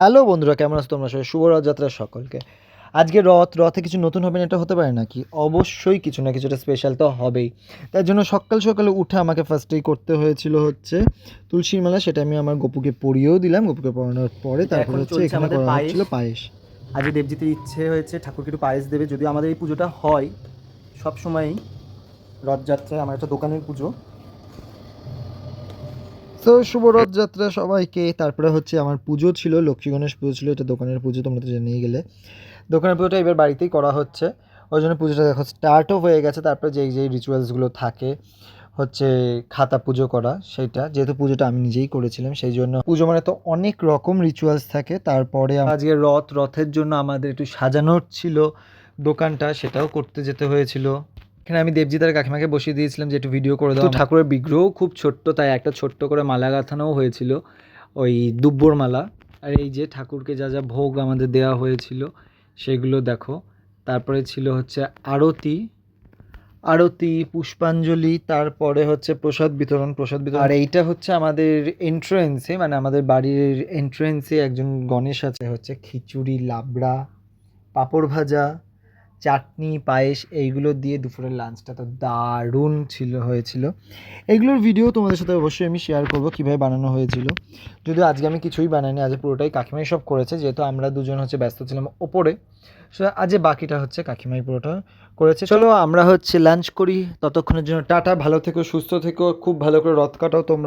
Hello বন্ধুরা কেমন আছো তোমরা? সবাই শুভ রথযাত্রা সকলকে। আজকে রথ রথে কিছু নতুন হবে না এটা হতে পারে নাকি? অবশ্যই কিছু না কিছুটা স্পেশাল তো হবেই। তার জন্য সকাল সকালে উঠে আমাকে ফার্স্টেই করতে হয়েছিল হচ্ছে তুলসীর মালা সেটা আমি আমার গপুকে পরিয়েও দিলাম। গপুকে পরানোর পরে তারপর হচ্ছে এখানে করা পায়েস। হচ্ছিল পায়েস। আজকে দেবজিতের ইচ্ছে হয়েছে ঠাকুরকে একটু পায়েস দেবে। যদিও আমাদের এই পুজোটা হয় সব সময়ই রথযাত্রায় আমার একটা দোকানের পুজো। তো শুভ রথযাত্রা সবাইকে। তারপরে হচ্ছে আমার পুজো ছিল, লক্ষ্মী গণেশ পুজো ছিল, এটা দোকানের পুজো, তোমরা তো জেনেই গেলে। দোকানের পুজোটা এবার বাড়িতেই করা হচ্ছে। ওই জন্য পুজোটা দেখো স্টার্টও হয়ে গেছে, তারপরে যেই যেই রিচুয়ালসগুলো থাকে, হচ্ছে খাতা পুজো করা সেটা যেহেতু পুজোটা আমি নিজেই করেছিলাম, সেই জন্য পুজো মানে তো অনেক রকম রিচুয়ালস থাকে। তারপরে আজকে রথ, রথের জন্য আমাদের একটু সাজানোর ছিল দোকানটা, সেটাও করতে যেতে হয়েছিল। এখানে আমি দেবজিতার কাকিমাকে বসিয়ে দিয়েছিলাম যে একটু ভিডিও করে দাও ঠাকুরের বিগ্রহ খুব ছোট্ট তাই একটা ছোট্ট করে মালা গাঁথানোও হয়েছিল। ওই দুব্বর মালা। আর এই যে ঠাকুরকে যা যা ভোগ আমাদের দেওয়া হয়েছিল সেগুলো দেখো। তারপরে ছিল হচ্ছে আরতি। আরতি পুষ্পাঞ্জলি তারপরে হচ্ছে প্রসাদ বিতরণ। প্রসাদ বিতরণ আর এইটা হচ্ছে আমাদের এন্ট্রেন্সে মানে আমাদের বাড়ির এন্ট্রেন্সে একজন গণেশ আছে হচ্ছে খিচুড়ি লাবড়া পাঁপড় ভাজা চাটনি, পায়েস এইগুলো দিয়ে দুপুরের লাঞ্চটা তো দারুণ ছিল, হয়েছিল। এগুলোর ভিডিও তোমাদের সাথে অবশ্যই আমি শেয়ার করব, কীভাবে বানানো হয়েছিল। যদিও আজকে আমি কিছুই বানাইনি, আজ পুরোটাই কাকিমাই সব করেছে, যেহেতু আমরা দুজন হচ্ছে ব্যস্ত ছিলাম ওপরে। সো আজ বাকিটা হচ্ছে কাকিমাই পুরোটা করেছে। চলো আমরা হচ্ছে লাঞ্চ করি, ততক্ষণের জন্য টাটা, ভালো থেকো, সুস্থ থেকো, খুব ভালো করে রথ কাটাও তোমরা।